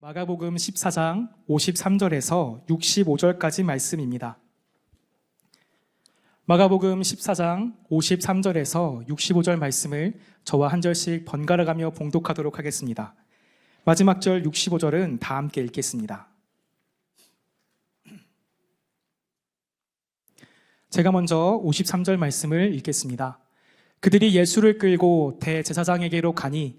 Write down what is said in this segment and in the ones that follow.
마가복음 14장 53절에서 65절까지 말씀입니다. 마가복음 14장 53절에서 65절 말씀을 저와 한 절씩 번갈아 가며 봉독하도록 하겠습니다. 마지막 절 65절은 다 함께 읽겠습니다. 제가 먼저 53절 말씀을 읽겠습니다. 그들이 예수를 끌고 대제사장에게로 가니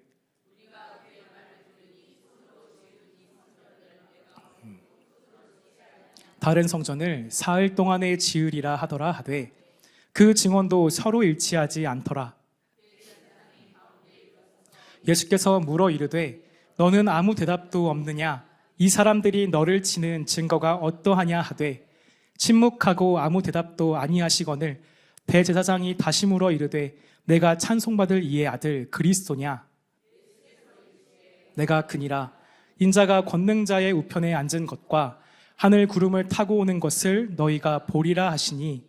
다른 성전을 사흘 동안에 지으리라 하더라 하되 그 증언도 서로 일치하지 않더라. 예수께서 물어 이르되 너는 아무 대답도 없느냐? 이 사람들이 너를 치는 증거가 어떠하냐? 하되 침묵하고 아무 대답도 아니하시거늘 대제사장이 다시 물어 이르되 내가 찬송받을 이의 아들 그리스도냐? 내가 그니라. 인자가 권능자의 우편에 앉은 것과 하늘 구름을 타고 오는 것을 너희가 보리라 하시니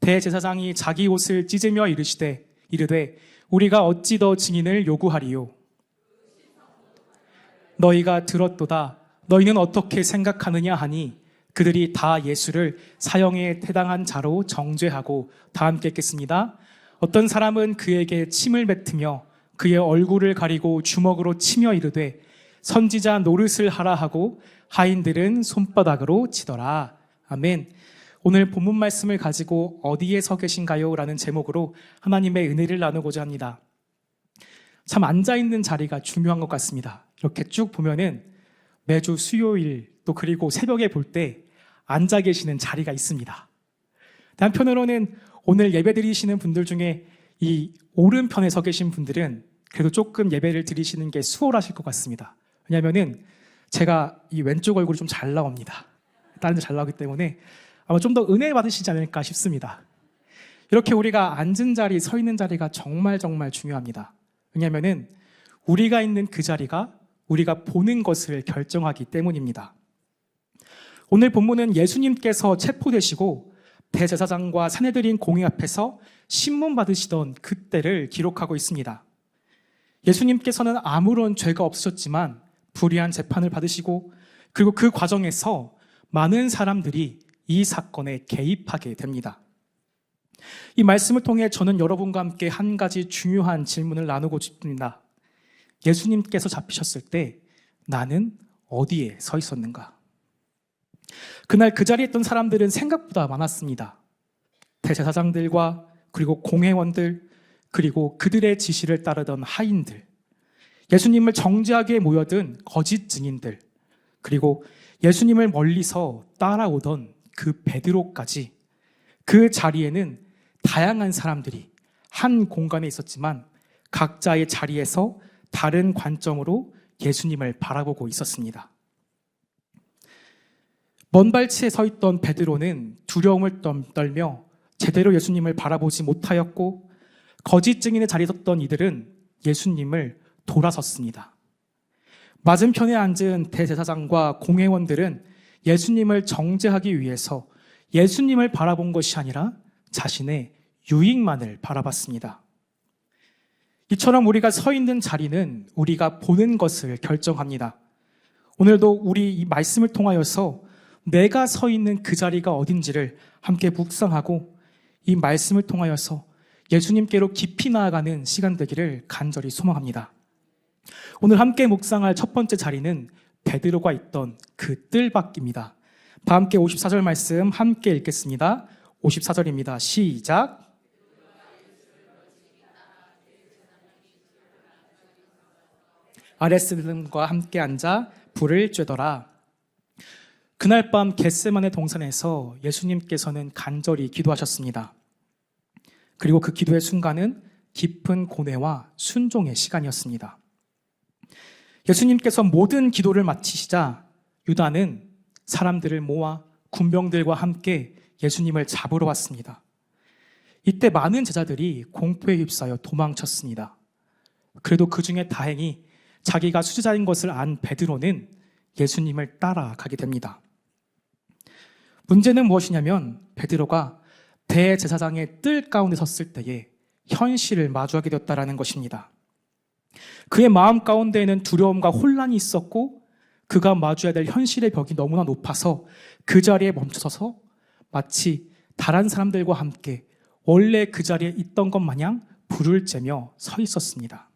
대제사장이 자기 옷을 찢으며 이르시되 이르되 우리가 어찌 더 증인을 요구하리요 너희가 들었도다 너희는 어떻게 생각하느냐 하니 그들이 다 예수를 사형에 태당한 자로 정죄하고 다 함께 읽겠습니다. 어떤 사람은 그에게 침을 뱉으며 그의 얼굴을 가리고 주먹으로 치며 이르되 선지자 노릇을 하라 하고 하인들은 손바닥으로 치더라. 아멘. 오늘 본문 말씀을 가지고 어디에 서 계신가요? 라는 제목으로 하나님의 은혜를 나누고자 합니다. 참 앉아있는 자리가 중요한 것 같습니다. 이렇게 쭉 보면은 매주 수요일 또 그리고 새벽에 볼 때 앉아 계시는 자리가 있습니다. 한편으로는 오늘 예배 드리시는 분들 중에 이 오른편에 서 계신 분들은 그래도 조금 예배를 드리시는 게 수월하실 것 같습니다. 왜냐면은 제가 이 왼쪽 얼굴이 좀 잘 나옵니다. 다른 데 잘 나오기 때문에 아마 좀 더 은혜 받으시지 않을까 싶습니다. 이렇게 우리가 앉은 자리, 서 있는 자리가 정말 정말 중요합니다. 왜냐면은 우리가 있는 그 자리가 우리가 보는 것을 결정하기 때문입니다. 오늘 본문은 예수님께서 체포되시고 대제사장과 사내들인 공회 앞에서 신문 받으시던 그때를 기록하고 있습니다. 예수님께서는 아무런 죄가 없으셨지만 불의한 재판을 받으시고 그리고 그 과정에서 많은 사람들이 이 사건에 개입하게 됩니다. 이 말씀을 통해 저는 여러분과 함께 한 가지 중요한 질문을 나누고 싶습니다. 예수님께서 잡히셨을 때 나는 어디에 서 있었는가? 그날 그 자리에 있던 사람들은 생각보다 많았습니다. 대제사장들과 그리고 공회원들 그리고 그들의 지시를 따르던 하인들 예수님을 정죄하게 모여든 거짓 증인들 그리고 예수님을 멀리서 따라오던 그 베드로까지 그 자리에는 다양한 사람들이 한 공간에 있었지만 각자의 자리에서 다른 관점으로 예수님을 바라보고 있었습니다. 먼 발치에 서 있던 베드로는 두려움을 떨며 제대로 예수님을 바라보지 못하였고 거짓 증인의 자리에 섰던 이들은 예수님을 돌아섰습니다. 맞은편에 앉은 대제사장과 공회원들은 예수님을 정죄하기 위해서 예수님을 바라본 것이 아니라 자신의 유익만을 바라봤습니다. 이처럼 우리가 서 있는 자리는 우리가 보는 것을 결정합니다. 오늘도 우리 이 말씀을 통하여서 내가 서 있는 그 자리가 어딘지를 함께 묵상하고 이 말씀을 통하여서 예수님께로 깊이 나아가는 시간 되기를 간절히 소망합니다. 오늘 함께 묵상할 첫 번째 자리는 베드로가 있던 그 뜰밖입니다. 다 함께 54절 말씀 함께 읽겠습니다. 54절입니다. 시작. 아레스들과 함께 앉아 불을 쬐더라. 그날 밤 겟세만의 동산에서 예수님께서는 간절히 기도하셨습니다. 그리고 그 기도의 순간은 깊은 고뇌와 순종의 시간이었습니다. 예수님께서 모든 기도를 마치시자 유다는 사람들을 모아 군병들과 함께 예수님을 잡으러 왔습니다. 이때 많은 제자들이 공포에 휩싸여 도망쳤습니다. 그래도 그 중에 다행히 자기가 수제자인 것을 안 베드로는 예수님을 따라가게 됩니다. 문제는 무엇이냐면 베드로가 대제사장의 뜰 가운데 섰을 때에 현실을 마주하게 되었다라는 것입니다. 그의 마음 가운데에는 두려움과 혼란이 있었고 그가 마주해야 될 현실의 벽이 너무나 높아서 그 자리에 멈춰서서 마치 다른 사람들과 함께 원래 그 자리에 있던 것 마냥 불을 쬐며 서 있었습니다.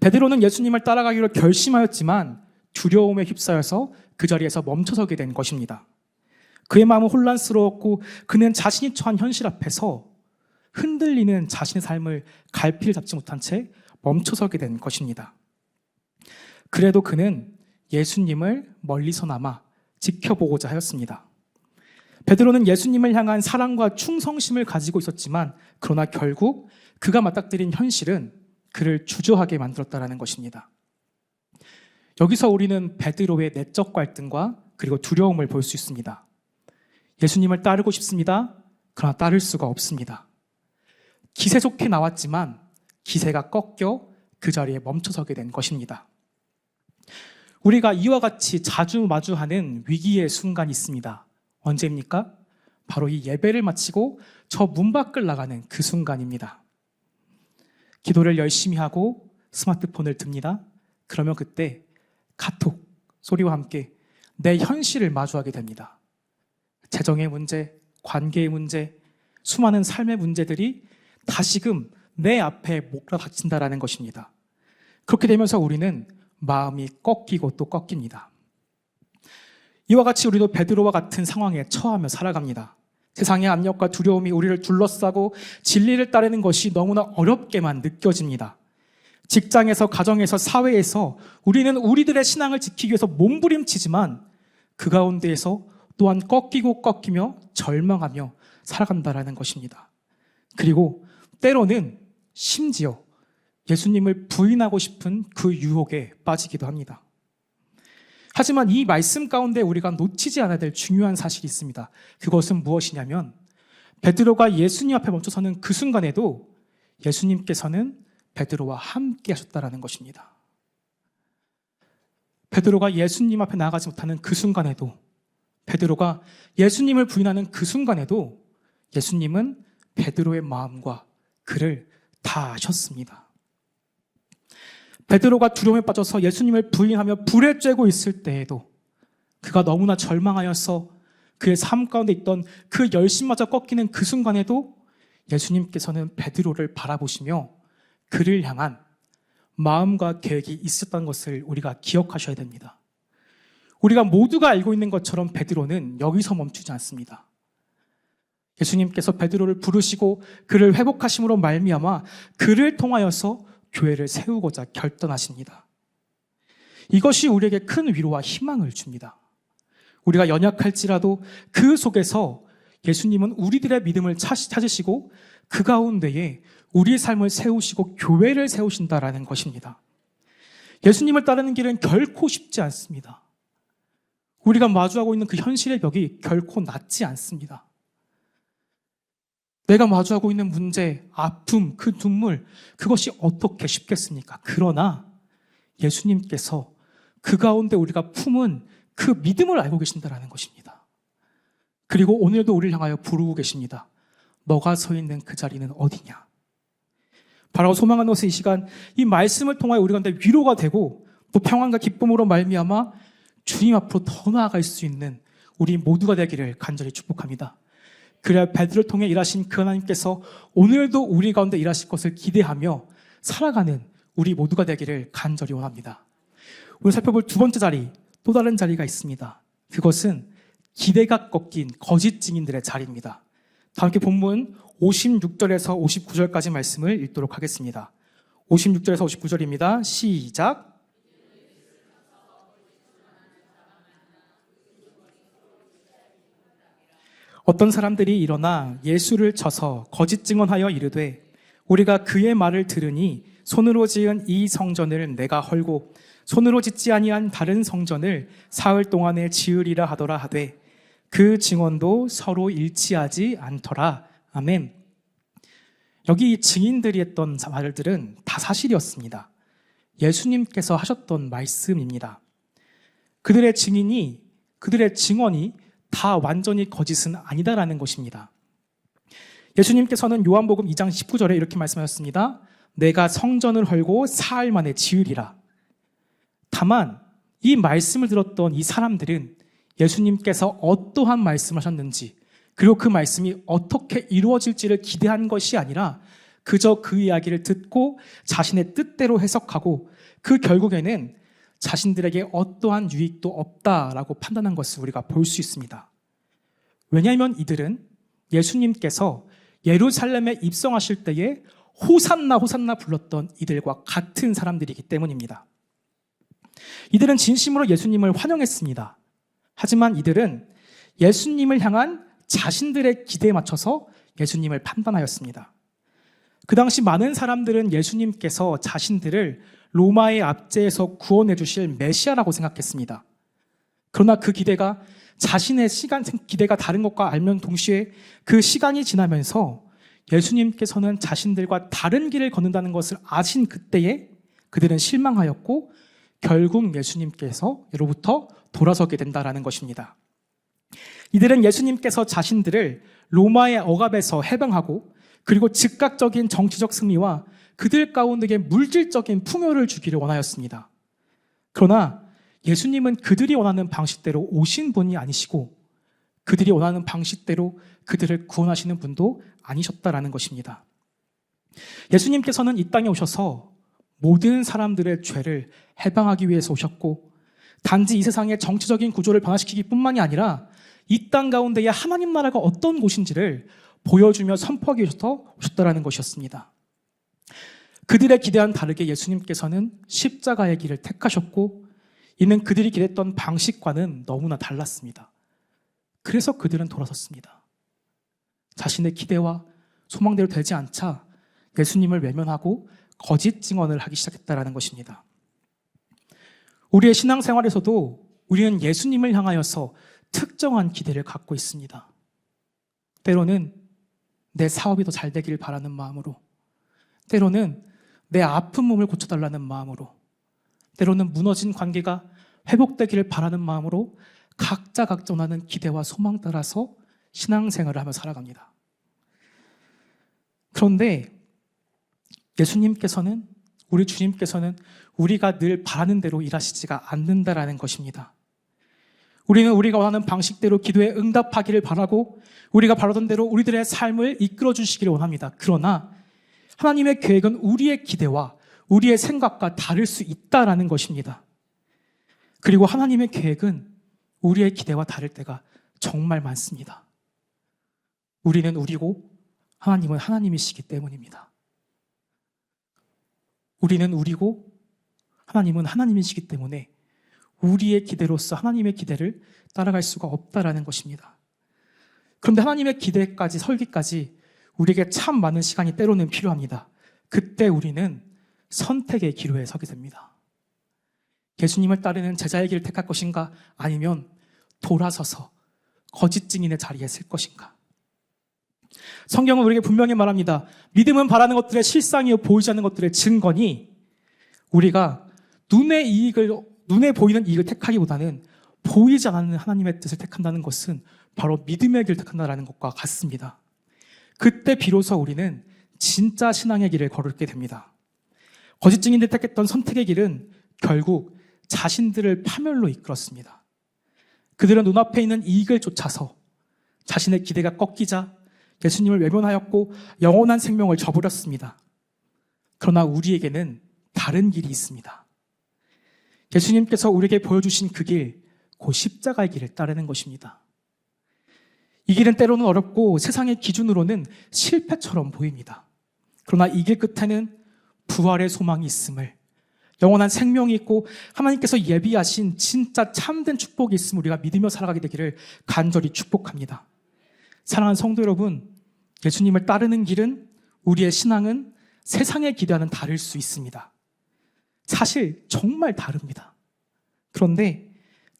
베드로는 예수님을 따라가기로 결심하였지만 두려움에 휩싸여서 그 자리에서 멈춰서게 된 것입니다. 그의 마음은 혼란스러웠고 그는 자신이 처한 현실 앞에서 흔들리는 자신의 삶을 갈피를 잡지 못한 채 멈춰서게 된 것입니다. 그래도 그는 예수님을 멀리서나마 지켜보고자 하였습니다. 베드로는 예수님을 향한 사랑과 충성심을 가지고 있었지만 그러나 결국 그가 맞닥뜨린 현실은 그를 주저하게 만들었다는 것입니다. 여기서 우리는 베드로의 내적 갈등과 그리고 두려움을 볼 수 있습니다. 예수님을 따르고 싶습니다. 그러나 따를 수가 없습니다. 기세 좋게 나왔지만 기세가 꺾여 그 자리에 멈춰서게 된 것입니다. 우리가 이와 같이 자주 마주하는 위기의 순간이 있습니다. 언제입니까? 바로 이 예배를 마치고 저 문 밖을 나가는 그 순간입니다. 기도를 열심히 하고 스마트폰을 듭니다. 그러면 그때 카톡 소리와 함께 내 현실을 마주하게 됩니다. 재정의 문제, 관계의 문제, 수많은 삶의 문제들이 다시금 내 앞에 목라닥친다라는 것입니다. 그렇게 되면서 우리는 마음이 꺾이고 또 꺾입니다. 이와 같이 우리도 베드로와 같은 상황에 처하며 살아갑니다. 세상의 압력과 두려움이 우리를 둘러싸고 진리를 따르는 것이 너무나 어렵게만 느껴집니다. 직장에서, 가정에서, 사회에서 우리는 우리들의 신앙을 지키기 위해서 몸부림치지만 그 가운데에서 또한 꺾이고 꺾이며 절망하며 살아간다라는 것입니다. 그리고 때로는 심지어 예수님을 부인하고 싶은 그 유혹에 빠지기도 합니다. 하지만 이 말씀 가운데 우리가 놓치지 않아야 될 중요한 사실이 있습니다. 그것은 무엇이냐면 베드로가 예수님 앞에 멈춰 서는 그 순간에도 예수님께서는 베드로와 함께 하셨다라는 것입니다. 베드로가 예수님 앞에 나아가지 못하는 그 순간에도 베드로가 예수님을 부인하는 그 순간에도 예수님은 베드로의 마음과 그를 다 아셨습니다. 베드로가 두려움에 빠져서 예수님을 부인하며 불에 쬐고 있을 때에도 그가 너무나 절망하여서 그의 삶 가운데 있던 그 열심마저 꺾이는 그 순간에도 예수님께서는 베드로를 바라보시며 그를 향한 마음과 계획이 있었던 것을 우리가 기억하셔야 됩니다. 우리가 모두가 알고 있는 것처럼 베드로는 여기서 멈추지 않습니다. 예수님께서 베드로를 부르시고 그를 회복하심으로 말미암아 그를 통하여서 교회를 세우고자 결단하십니다. 이것이 우리에게 큰 위로와 희망을 줍니다. 우리가 연약할지라도 그 속에서 예수님은 우리들의 믿음을 찾으시고 그 가운데에 우리의 삶을 세우시고 교회를 세우신다라는 것입니다. 예수님을 따르는 길은 결코 쉽지 않습니다. 우리가 마주하고 있는 그 현실의 벽이 결코 낮지 않습니다. 내가 마주하고 있는 문제, 아픔, 그 눈물, 그것이 어떻게 쉽겠습니까? 그러나 예수님께서 그 가운데 우리가 품은 그 믿음을 알고 계신다라는 것입니다. 그리고 오늘도 우리를 향하여 부르고 계십니다. 너가 서 있는 그 자리는 어디냐? 바라고 소망하는 것은 이 시간 이 말씀을 통하여 우리 가운데 위로가 되고 또 평안과 기쁨으로 말미암아 주님 앞으로 더 나아갈 수 있는 우리 모두가 되기를 간절히 축복합니다. 그래야 베드를 통해 일하신 그 하나님께서 오늘도 우리 가운데 일하실 것을 기대하며 살아가는 우리 모두가 되기를 간절히 원합니다. 오늘 살펴볼 두 번째 자리, 또 다른 자리가 있습니다. 그것은 기대가 꺾인 거짓 증인들의 자리입니다. 다 함께 본문 56절에서 59절까지 말씀을 읽도록 하겠습니다. 56절에서 59절입니다. 시작. 어떤 사람들이 일어나 예수를 쳐서 거짓 증언하여 이르되 우리가 그의 말을 들으니 손으로 지은 이 성전을 내가 헐고 손으로 짓지 아니한 다른 성전을 사흘 동안에 지으리라 하더라 하되 그 증언도 서로 일치하지 않더라. 아멘. 여기 증인들이 했던 말들은 다 사실이었습니다. 예수님께서 하셨던 말씀입니다. 그들의 증인이, 그들의 증언이 다 완전히 거짓은 아니다라는 것입니다. 예수님께서는 요한복음 2장 19절에 이렇게 말씀하셨습니다. 내가 성전을 헐고 사흘 만에 지으리라. 다만 이 말씀을 들었던 이 사람들은 예수님께서 어떠한 말씀하셨는지 그리고 그 말씀이 어떻게 이루어질지를 기대한 것이 아니라 그저 그 이야기를 듣고 자신의 뜻대로 해석하고 그 결국에는 자신들에게 어떠한 유익도 없다라고 판단한 것을 우리가 볼 수 있습니다. 왜냐하면 이들은 예수님께서 예루살렘에 입성하실 때에 호산나 호산나 불렀던 이들과 같은 사람들이기 때문입니다. 이들은 진심으로 예수님을 환영했습니다. 하지만 이들은 예수님을 향한 자신들의 기대에 맞춰서 예수님을 판단하였습니다. 그 당시 많은 사람들은 예수님께서 자신들을 로마의 압제에서 구원해 주실 메시아라고 생각했습니다. 그러나 그 기대가 자신의 시간 기대가 다른 것과 알면 동시에 그 시간이 지나면서 예수님께서는 자신들과 다른 길을 걷는다는 것을 아신 그때에 그들은 실망하였고 결국 예수님께서 예로부터 돌아서게 된다라는 것입니다. 이들은 예수님께서 자신들을 로마의 억압에서 해방하고 그리고 즉각적인 정치적 승리와 그들 가운데에 물질적인 풍요를 주기를 원하였습니다. 그러나 예수님은 그들이 원하는 방식대로 오신 분이 아니시고 그들이 원하는 방식대로 그들을 구원하시는 분도 아니셨다라는 것입니다. 예수님께서는 이 땅에 오셔서 모든 사람들의 죄를 해방하기 위해서 오셨고 단지 이 세상의 정치적인 구조를 변화시키기 뿐만이 아니라 이 땅 가운데에 하나님 나라가 어떤 곳인지를 보여주며 선포하기 위해서 오셨다라는 것이었습니다. 그들의 기대와는 다르게 예수님께서는 십자가의 길을 택하셨고 이는 그들이 기대했던 방식과는 너무나 달랐습니다. 그래서 그들은 돌아섰습니다. 자신의 기대와 소망대로 되지 않자 예수님을 외면하고 거짓 증언을 하기 시작했다라는 것입니다. 우리의 신앙생활에서도 우리는 예수님을 향하여서 특정한 기대를 갖고 있습니다. 때로는 내 사업이 더 잘 되길 바라는 마음으로, 때로는 내 아픈 몸을 고쳐달라는 마음으로, 때로는 무너진 관계가 회복되기를 바라는 마음으로 각자 각정하는 기대와 소망 따라서 신앙생활을 하며 살아갑니다. 그런데 예수님께서는 우리 주님께서는 우리가 늘 바라는 대로 일하시지가 않는다라는 것입니다. 우리는 우리가 원하는 방식대로 기도에 응답하기를 바라고 우리가 바라던 대로 우리들의 삶을 이끌어 주시기를 원합니다. 그러나 하나님의 계획은 우리의 기대와 우리의 생각과 다를 수 있다라는 것입니다. 그리고 하나님의 계획은 우리의 기대와 다를 때가 정말 많습니다. 우리는 우리고 하나님은 하나님이시기 때문입니다. 우리는 우리고 하나님은 하나님이시기 때문에 우리의 기대로서 하나님의 기대를 따라갈 수가 없다라는 것입니다. 그런데 하나님의 기대까지 설기까지 우리에게 참 많은 시간이 때로는 필요합니다. 그때 우리는 선택의 기로에 서게 됩니다. 예수님을 따르는 제자의 길을 택할 것인가 아니면 돌아서서 거짓 증인의 자리에 설 것인가? 성경은 우리에게 분명히 말합니다. 믿음은 바라는 것들의 실상이요 보이지 않는 것들의 증거니 우리가 눈의 이익을 눈에 보이는 이익을 택하기보다는 보이지 않는 하나님의 뜻을 택한다는 것은 바로 믿음의 길을 택한다는 것과 같습니다. 그때 비로소 우리는 진짜 신앙의 길을 걸게 됩니다. 거짓 증인들 택했던 선택의 길은 결국 자신들을 파멸로 이끌었습니다. 그들은 눈앞에 있는 이익을 쫓아서 자신의 기대가 꺾이자 예수님을 외면하였고 영원한 생명을 저버렸습니다. 그러나 우리에게는 다른 길이 있습니다. 예수님께서 우리에게 보여주신 그 길, 곧 십자가의 길을 따르는 것입니다. 이 길은 때로는 어렵고 세상의 기준으로는 실패처럼 보입니다. 그러나 이 길 끝에는 부활의 소망이 있음을, 영원한 생명이 있고 하나님께서 예비하신 진짜 참된 축복이 있음을 우리가 믿으며 살아가게 되기를 간절히 축복합니다. 사랑하는 성도 여러분, 예수님을 따르는 길은 우리의 신앙은 세상의 기대와는 다를 수 있습니다. 사실 정말 다릅니다. 그런데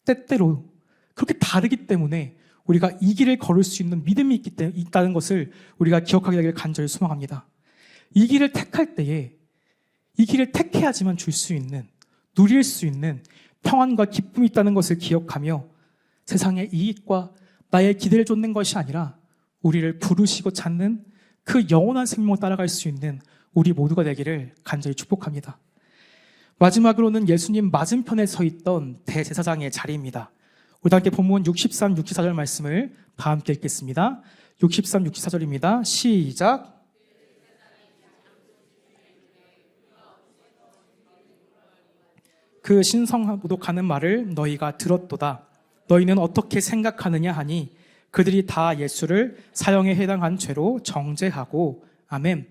때때로 그렇게 다르기 때문에 우리가 이 길을 걸을 수 있는 믿음이 있기 때문에 있다는 것을 우리가 기억하게 되길 간절히 소망합니다. 이 길을 택할 때에 이 길을 택해야지만 줄 수 있는 누릴 수 있는 평안과 기쁨이 있다는 것을 기억하며 세상의 이익과 나의 기대를 쫓는 것이 아니라 우리를 부르시고 찾는 그 영원한 생명을 따라갈 수 있는 우리 모두가 되기를 간절히 축복합니다. 마지막으로는 예수님 맞은편에 서 있던 대제사장의 자리입니다. 우리 함께 본문 63, 64절 말씀을 다 함께 읽겠습니다. 63, 64절입니다. 시작. 그 신성모독하는 말을 너희가 들었도다. 너희는 어떻게 생각하느냐 하니 그들이 다 예수를 사형에 해당한 죄로 정죄하고 아멘.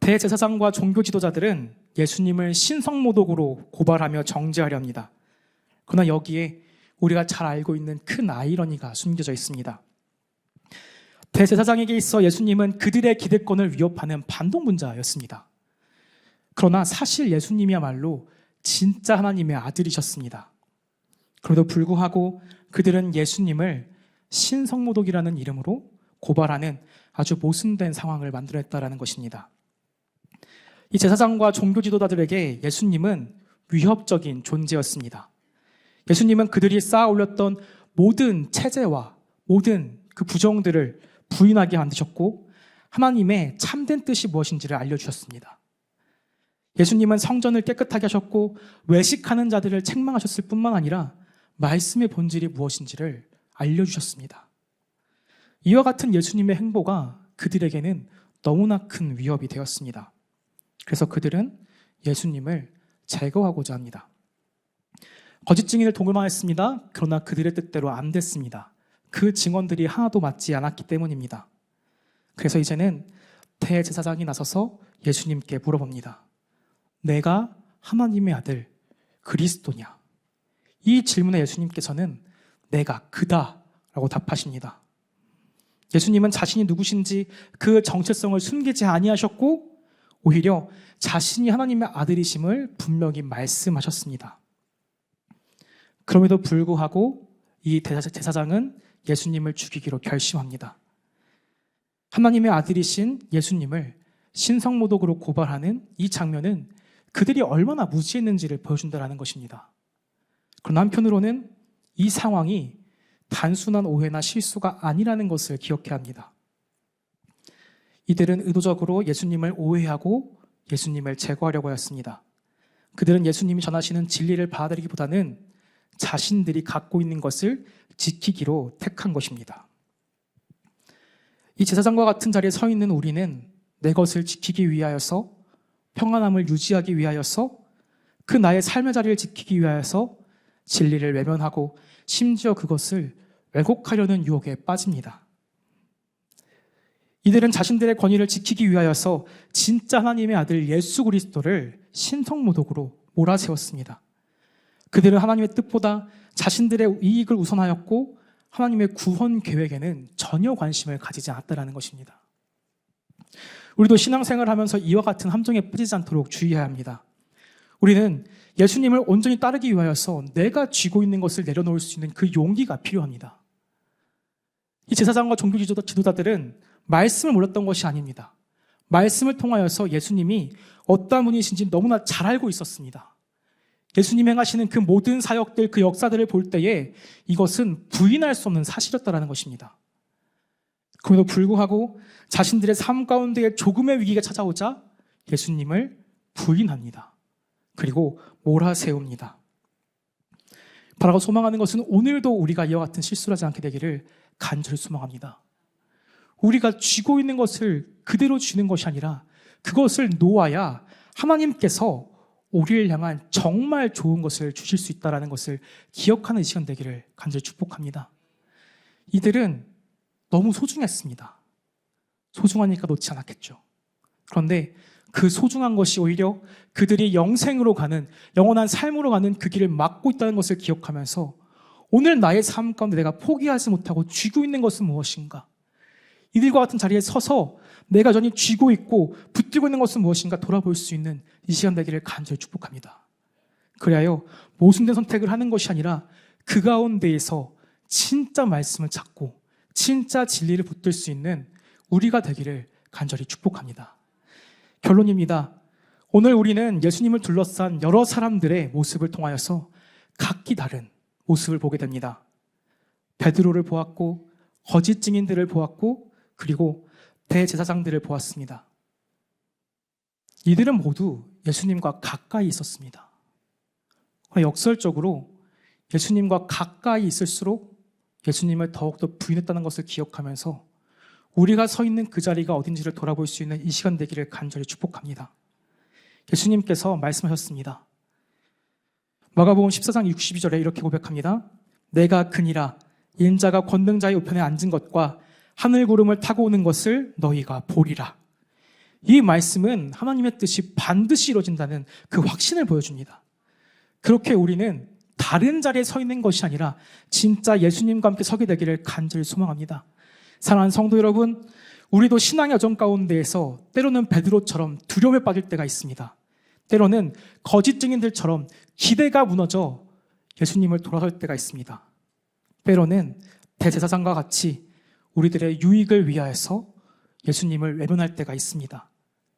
대제사장과 종교 지도자들은 예수님을 신성모독으로 고발하며 정죄하려 합니다. 그러나 여기에 우리가 잘 알고 있는 큰 아이러니가 숨겨져 있습니다. 대제사장에게 있어 예수님은 그들의 기득권을 위협하는 반동분자였습니다. 그러나 사실 예수님이야말로 진짜 하나님의 아들이셨습니다. 그럼에도 불구하고 그들은 예수님을 신성모독이라는 이름으로 고발하는 아주 모순된 상황을 만들어냈다라는 것입니다. 이 제사장과 종교 지도자들에게 예수님은 위협적인 존재였습니다. 예수님은 그들이 쌓아 올렸던 모든 체제와 모든 그 부정들을 부인하게 만드셨고 하나님의 참된 뜻이 무엇인지를 알려주셨습니다. 예수님은 성전을 깨끗하게 하셨고 외식하는 자들을 책망하셨을 뿐만 아니라 말씀의 본질이 무엇인지를 알려주셨습니다. 이와 같은 예수님의 행보가 그들에게는 너무나 큰 위협이 되었습니다. 그래서 그들은 예수님을 제거하고자 합니다. 거짓 증인을 동원했습니다. 그러나 그들의 뜻대로 안 됐습니다. 그 증언들이 하나도 맞지 않았기 때문입니다. 그래서 이제는 대제사장이 나서서 예수님께 물어봅니다. 내가 하나님의 아들 그리스도냐? 이 질문에 예수님께서는 내가 그다 라고 답하십니다. 예수님은 자신이 누구신지 그 정체성을 숨기지 아니하셨고 오히려 자신이 하나님의 아들이심을 분명히 말씀하셨습니다. 그럼에도 불구하고 이 대사장은 예수님을 죽이기로 결심합니다. 하나님의 아들이신 예수님을 신성모독으로 고발하는 이 장면은 그들이 얼마나 무지했는지를 보여준다는 것입니다. 그러나 한편으로는 이 상황이 단순한 오해나 실수가 아니라는 것을 기억해야 합니다. 이들은 의도적으로 예수님을 오해하고 예수님을 제거하려고 하였습니다. 그들은 예수님이 전하시는 진리를 받아들이기보다는 자신들이 갖고 있는 것을 지키기로 택한 것입니다. 이 제사장과 같은 자리에 서 있는 우리는 내 것을 지키기 위하여서 평안함을 유지하기 위하여서 그 나의 삶의 자리를 지키기 위하여서 진리를 외면하고 심지어 그것을 왜곡하려는 유혹에 빠집니다. 이들은 자신들의 권위를 지키기 위하여서 진짜 하나님의 아들 예수 그리스도를 신성모독으로 몰아세웠습니다. 그들은 하나님의 뜻보다 자신들의 이익을 우선하였고 하나님의 구원 계획에는 전혀 관심을 가지지 않았다는 것입니다. 우리도 신앙생활을 하면서 이와 같은 함정에 빠지지 않도록 주의해야 합니다. 우리는 예수님을 온전히 따르기 위하여서 내가 쥐고 있는 것을 내려놓을 수 있는 그 용기가 필요합니다. 이 제사장과 종교 지도자들은 말씀을 몰랐던 것이 아닙니다. 말씀을 통하여서 예수님이 어떠한 분이신지 너무나 잘 알고 있었습니다. 예수님 행하시는 그 모든 사역들, 그 역사들을 볼 때에 이것은 부인할 수 없는 사실이었다는 것입니다. 그럼에도 불구하고 자신들의 삶 가운데 조금의 위기가 찾아오자 예수님을 부인합니다. 그리고 몰아세웁니다. 바라고 소망하는 것은 오늘도 우리가 이와 같은 실수를 하지 않게 되기를 간절히 소망합니다. 우리가 쥐고 있는 것을 그대로 쥐는 것이 아니라 그것을 놓아야 하나님께서 우리를 향한 정말 좋은 것을 주실 수 있다는 것을 기억하는 시간 되기를 간절히 축복합니다. 이들은 너무 소중했습니다. 소중하니까 놓지 않았겠죠. 그런데 그 소중한 것이 오히려 그들이 영생으로 가는 영원한 삶으로 가는 그 길을 막고 있다는 것을 기억하면서 오늘 나의 삶 가운데 내가 포기하지 못하고 쥐고 있는 것은 무엇인가? 이들과 같은 자리에 서서 내가 여전히 쥐고 있고 붙들고 있는 것은 무엇인가 돌아볼 수 있는 이 시간 되기를 간절히 축복합니다. 그리하여 모순된 선택을 하는 것이 아니라 그 가운데에서 진짜 말씀을 찾고 진짜 진리를 붙들 수 있는 우리가 되기를 간절히 축복합니다. 결론입니다. 오늘 우리는 예수님을 둘러싼 여러 사람들의 모습을 통하여서 각기 다른 모습을 보게 됩니다. 베드로를 보았고 거짓 증인들을 보았고 그리고 대제사장들을 보았습니다. 이들은 모두 예수님과 가까이 있었습니다. 역설적으로 예수님과 가까이 있을수록 예수님을 더욱더 부인했다는 것을 기억하면서 우리가 서 있는 그 자리가 어딘지를 돌아볼 수 있는 이 시간 되기를 간절히 축복합니다. 예수님께서 말씀하셨습니다. 마가복음 14장 62절에 이렇게 고백합니다. 내가 그니라 인자가 권능자의 우편에 앉은 것과 하늘 구름을 타고 오는 것을 너희가 보리라. 이 말씀은 하나님의 뜻이 반드시 이루어진다는 그 확신을 보여줍니다. 그렇게 우리는 다른 자리에 서 있는 것이 아니라 진짜 예수님과 함께 서게 되기를 간절히 소망합니다. 사랑하는 성도 여러분, 우리도 신앙의 여정 가운데에서 때로는 베드로처럼 두려움에 빠질 때가 있습니다. 때로는 거짓 증인들처럼 기대가 무너져 예수님을 돌아설 때가 있습니다. 때로는 대제사장과 같이 우리들의 유익을 위하여서 예수님을 외면할 때가 있습니다.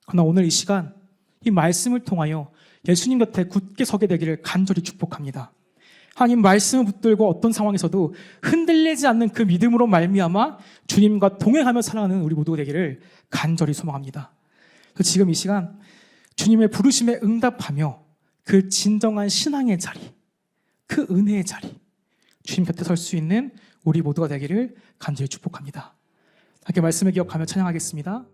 그러나 오늘 이 시간 이 말씀을 통하여 예수님 곁에 굳게 서게 되기를 간절히 축복합니다. 하나님 말씀을 붙들고 어떤 상황에서도 흔들리지 않는 그 믿음으로 말미암아 주님과 동행하며 살아가는 우리 모두가 되기를 간절히 소망합니다. 지금 이 시간 주님의 부르심에 응답하며 그 진정한 신앙의 자리, 그 은혜의 자리, 주님 곁에 설 수 있는 우리 모두가 되기를 간절히 축복합니다. 함께 말씀을 기억하며 찬양하겠습니다.